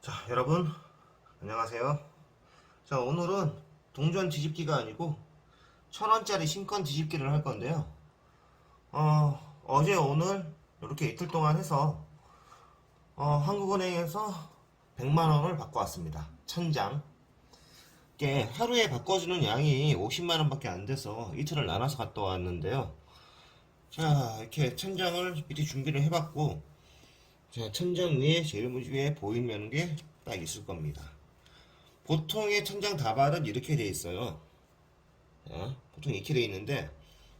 자, 여러분 안녕하세요. 자, 오늘은 동전 뒤집기가 아니고 천 원짜리 신권 뒤집기를 할 건데요. 어, 어제 오늘 이렇게 이틀 동안 해서 어, 한국은행에서 100만 원을 받고 왔습니다. 천 장. 이게 하루에 바꿔주는 양이 50만 원 밖에 안 돼서 이틀을 나눠서 갔다 왔는데요. 자, 이렇게 천 장을 미리 준비를 해봤고 자, 천장 위에 제일 위에 보이는 게 딱 있을 겁니다. 보통의 천장 다발은 이렇게 돼 있어요. 자, 보통 이렇게 돼 있는데,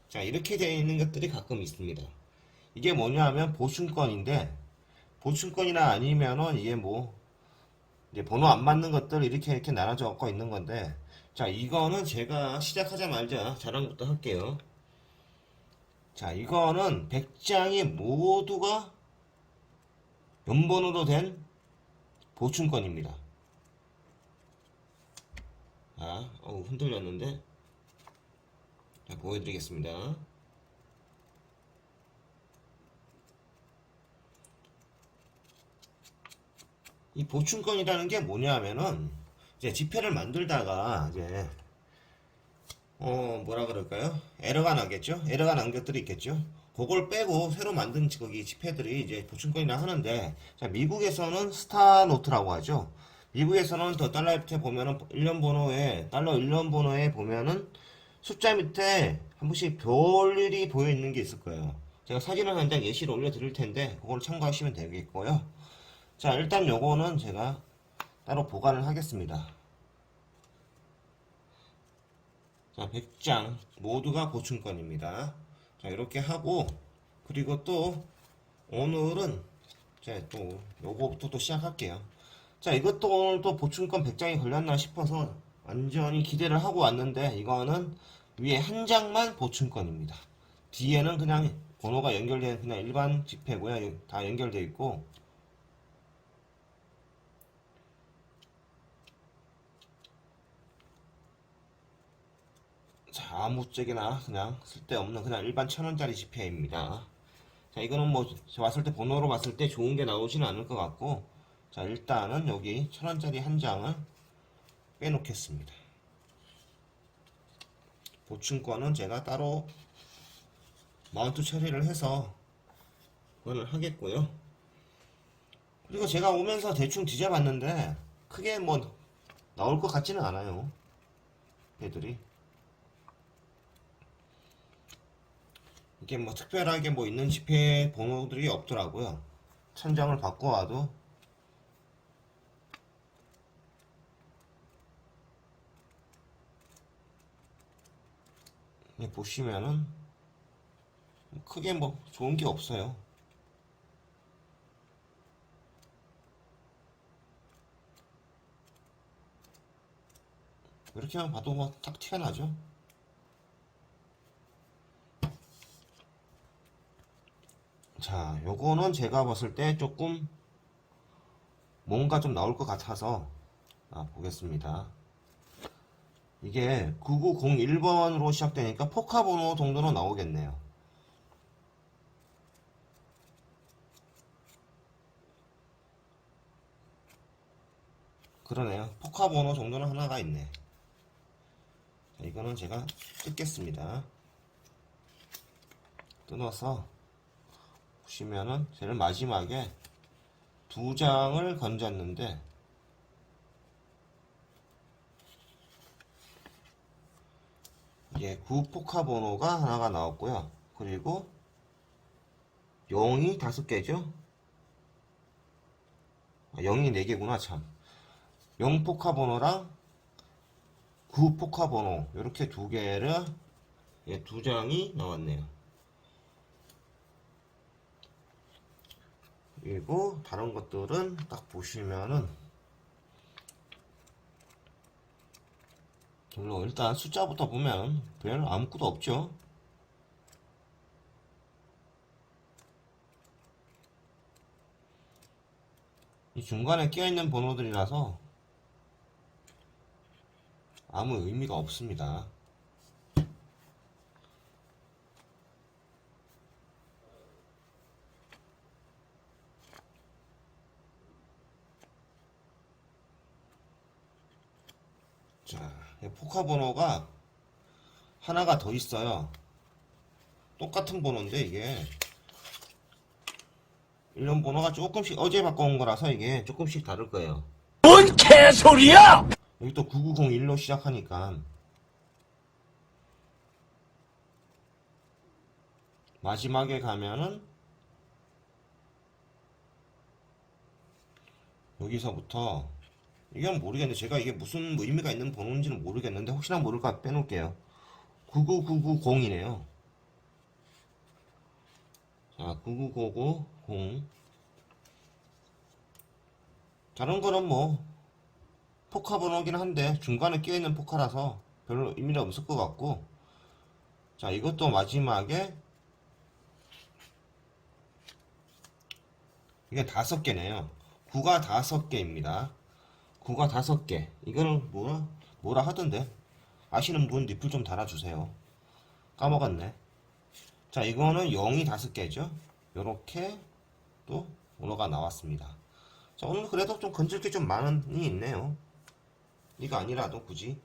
자, 이렇게 돼 있는 것들이 가끔 있습니다. 이게 뭐냐 하면 보충권인데, 보충권이나 아니면은 이게 뭐, 이제 번호 안 맞는 것들 이렇게 이렇게 나눠져 갖고 있는 건데, 자, 이거는 제가 시작하자마자 자랑부터 할게요. 자, 이거는 100장이 모두가 연번으로 된 보충권입니다. 자, 어우, 흔들렸는데. 자, 보여드리겠습니다. 이 보충권이라는 게 뭐냐면은, 이제 지폐를 만들다가, 이제, 어, 뭐라 그럴까요? 에러가 나겠죠? 에러가 난 것들이 있겠죠? 그걸 빼고 새로 만든 거기 지폐들이 이제 보충권이라 하는데, 자, 미국에서는 스타노트라고 하죠. 미국에서는 더 달러 밑에 보면은 1년 번호에, 달러 1년 번호에 보면은 숫자 밑에 한 번씩 별일이 보여 있는 게 있을 거예요. 제가 사진을 한 장 예시로 올려 드릴 텐데, 그걸 참고하시면 되겠고요. 자, 일단 요거는 제가 따로 보관을 하겠습니다. 자, 100장 모두가 보충권입니다. 자, 이렇게 하고 그리고 또 오늘은 자, 또 요거부터 또 시작할게요. 자, 이것도 오늘 또 보충권 100장이 걸렸나 싶어서 완전히 기대를 하고 왔는데 이거는 위에 한 장만 보충권입니다. 뒤에는 그냥 번호가 연결된 그냥 일반 지폐고요. 다 연결되어 있고 아무짝에나 그냥 쓸데없는 그냥 일반 천원짜리 지폐입니다. 자, 이거는 뭐 왔을 때 번호로 봤을 때 좋은 게 나오지는 않을 것 같고 자, 일단은 여기 천원짜리 한 장을 빼놓겠습니다. 보충권은 제가 따로 마운트 처리를 해서 그걸 하겠고요. 그리고 제가 오면서 대충 뒤져봤는데 크게 뭐 나올 것 같지는 않아요. 애들이. 이게 뭐 특별하게 뭐 있는 지폐 번호들이 없더라고요. 천장을 바꿔와도 이 보시면은 크게 뭐 좋은 게 없어요. 이렇게만 봐도 뭐딱 튀어나죠. 자, 요거는 제가 봤을 때 조금 뭔가 좀 나올 것 같아서 아, 보겠습니다. 이게 9901번으로 시작되니까 포카 번호 정도는 나오겠네요. 그러네요. 포카 번호 정도는 하나가 있네. 자, 이거는 제가 뜯겠습니다. 뜯어서 보시면은 제일 마지막에 두 장을 건졌는데 이게 구포카 번호가 하나가 나왔고요. 그리고 0이 다섯 개죠. 아, 0이 네 개구나 참. 0 포카 번호랑 9 포카 번호 이렇게 두 개를 예, 두 장이 나왔네요. 그리고 다른 것들은 딱 보시면은 별로 일단 숫자부터 보면 별 아무것도 없죠. 이 중간에 끼어있는 번호들이라서 아무 의미가 없습니다. 자, 이 포카 번호가 하나가 더 있어요. 똑같은 번호인데 이게 일련 번호가 조금씩 어제 바꿔온 거라서 이게 조금씩 다를 거예요. 뭔 개소리야! 여기 또 9901로 시작하니까 마지막에 가면은 여기서부터 이건 모르겠는데 제가 이게 무슨 뭐 의미가 있는 번호인지는 모르겠는데 혹시나 모를까 빼놓을게요. 99990이네요. 자 99990 다른 거는 뭐 포카 번호긴 한데 중간에 끼어있는 포카라서 별로 의미는 없을 것 같고. 자 이것도 마지막에 이게 다섯 개네요. 9가 다섯 개입니다 9가 다섯 개. 이거는 뭐라 뭐라 하던데? 아시는 분 리플 좀 달아주세요. 까먹었네. 자 이거는 0이 다섯 개죠? 요렇게 또 번호가 나왔습니다. 자 오늘 그래도 좀 건질 게 좀 많이 있네요. 이거 아니라도 굳이.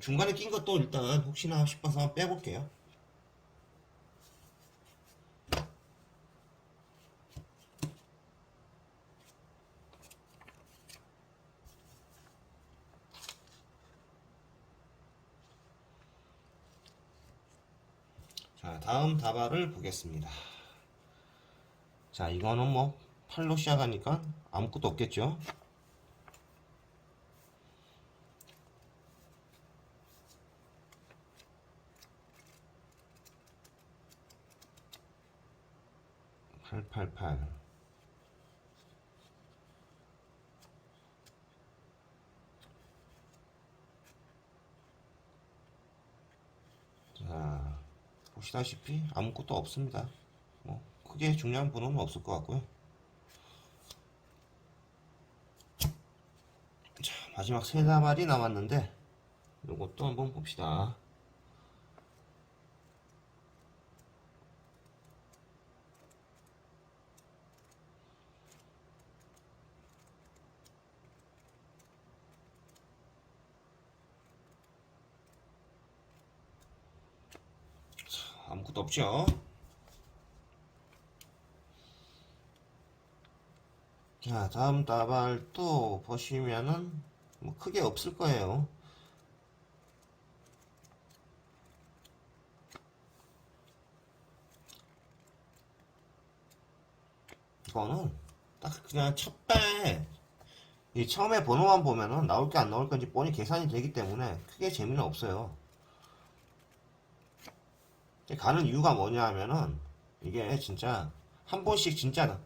중간에 낀 것도 일단 혹시나 싶어서 빼볼게요 자 다음 다발을 보겠습니다. 자 이거는 뭐 8로 시작하니까 아무것도 없겠죠? 팔팔팔. 자 보시다시피 아무것도 없습니다. 뭐 크게 중요한 번호는 없을 것 같고요. 자 마지막 세 다발이 남았는데 이것도 한번 봅시다 아무것도 없죠. 자, 다음 다발 또 보시면은 뭐 크게 없을 거예요. 이거는 딱 그냥 첫발 이 처음에 번호만 보면은 나올 게 안 나올 건지 뻔히 계산이 되기 때문에 크게 재미는 없어요. 가는 이유가 뭐냐 하면은 이게 진짜 한 번씩 진짜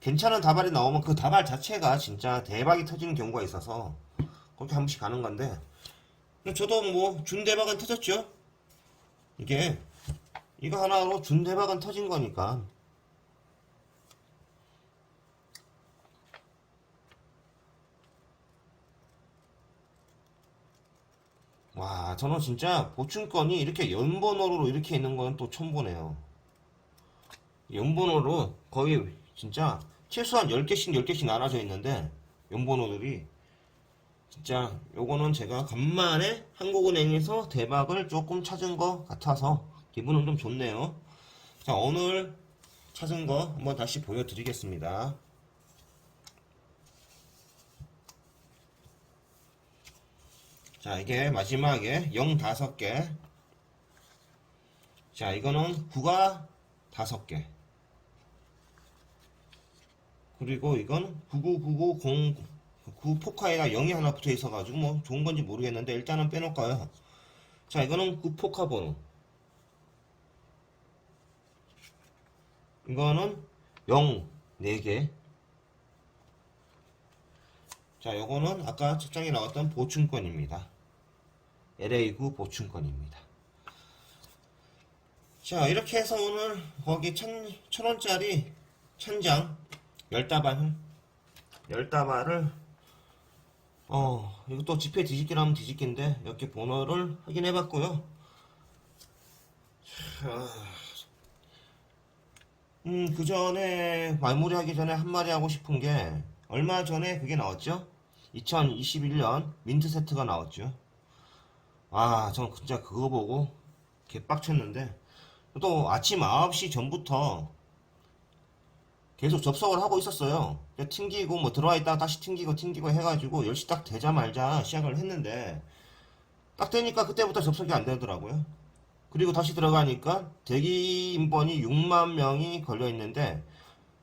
괜찮은 다발이 나오면 그 다발 자체가 진짜 대박이 터지는 경우가 있어서 그렇게 한 번씩 가는 건데 저도 뭐 준대박은 터졌죠? 이게 이거 하나로 준대박은 터진 거니까 와, 저는 진짜 보충권이 이렇게 연번호로 이렇게 있는 건 또 처음 보네요. 연번호로 거의 진짜 최소한 10개씩 10개씩 나눠져 있는데 연번호들이 진짜 요거는 제가 간만에 한국은행에서 대박을 조금 찾은 것 같아서 기분은 좀 좋네요. 자, 오늘 찾은 거 한번 다시 보여드리겠습니다. 자, 이게 마지막에 0 5개. 자, 이거는 9가 5개. 그리고 이건 99990, 9 포카에다 0이 하나 붙어 있어 가지고 뭐 좋은 건지 모르겠는데 일단은 빼놓을까요? 자, 이거는 9 포카 번호. 이거는 0, 4개. 자, 요거는 아까 책장에 나왔던 보충권입니다. LA9 보충권입니다. 자, 이렇게 해서 오늘 거기 천, 천 원짜리 천장 열다발, 열다발을, 어, 이것도 지폐 뒤집기라면 뒤집기인데, 이렇게 번호를 확인해 봤고요. 음, 그 전에, 마무리하기 전에 한 마디 하고 싶은 게, 얼마 전에 그게 나왔죠? 2021년 민트 세트가 나왔죠. 아, 전 진짜 그거 보고 개빡쳤는데 또 아침 9시 전부터 계속 접속을 하고 있었어요. 튕기고 뭐 들어와 있다가 다시 튕기고 튕기고 해가지고 10시 딱 되자마자 시작을 했는데 딱 되니까 그때부터 접속이 안 되더라고요. 그리고 다시 들어가니까 대기 인번이 6만 명이 걸려 있는데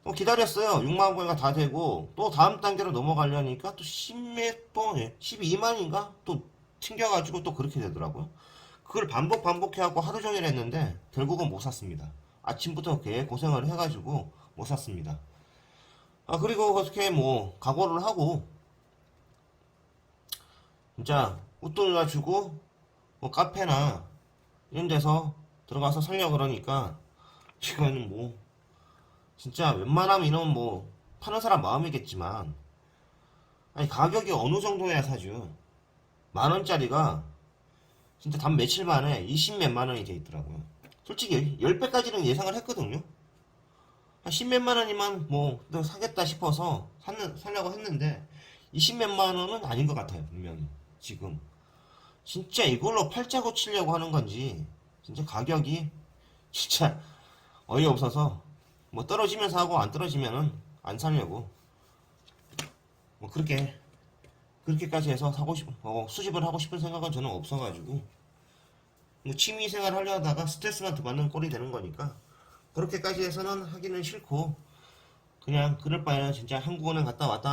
또 기다렸어요. 6만 명이 다 되고 또 다음 단계로 넘어가려니까 또 10몇 번, 12만인가 또 튕겨가지고 또 그렇게 되더라고요. 그걸 반복 반복해갖고 하루 종일 했는데 결국은 못 샀습니다. 아침부터 개 고생을 해가지고 못 샀습니다. 아 그리고 어떻게 뭐 각오를 하고 진짜 웃돈 가지고 뭐 카페나 이런 데서 들어가서 살려 그러니까 이거는 뭐 진짜 웬만하면 이놈 뭐 파는 사람 마음이겠지만 아니 가격이 어느 정도야 사죠 만 원짜리가 진짜 단 며칠 만에 20 몇만 원이 돼 있더라고요. 솔직히 10배까지는 예상을 했거든요. 한 10 몇만 원이면 뭐 사겠다 싶어서 샀는, 살려고 했는데 20 몇만 원은 아닌 것 같아요 분명히 지금. 진짜 이걸로 팔자고 치려고 하는 건지 진짜 가격이 진짜 어이없어서 뭐 떨어지면 사고 안 떨어지면은 안 사려고. 뭐 그렇게 그렇게까지 해서 사고 싶 어, 수집을 하고 싶은 생각은 저는 없어가지고. 뭐 취미생활 하려다가 스트레스만 더 받는 꼴이 되는 거니까 그렇게까지 해서는 하기는 싫고 그냥 그럴 바에는 진짜 한국은행 갔다 왔다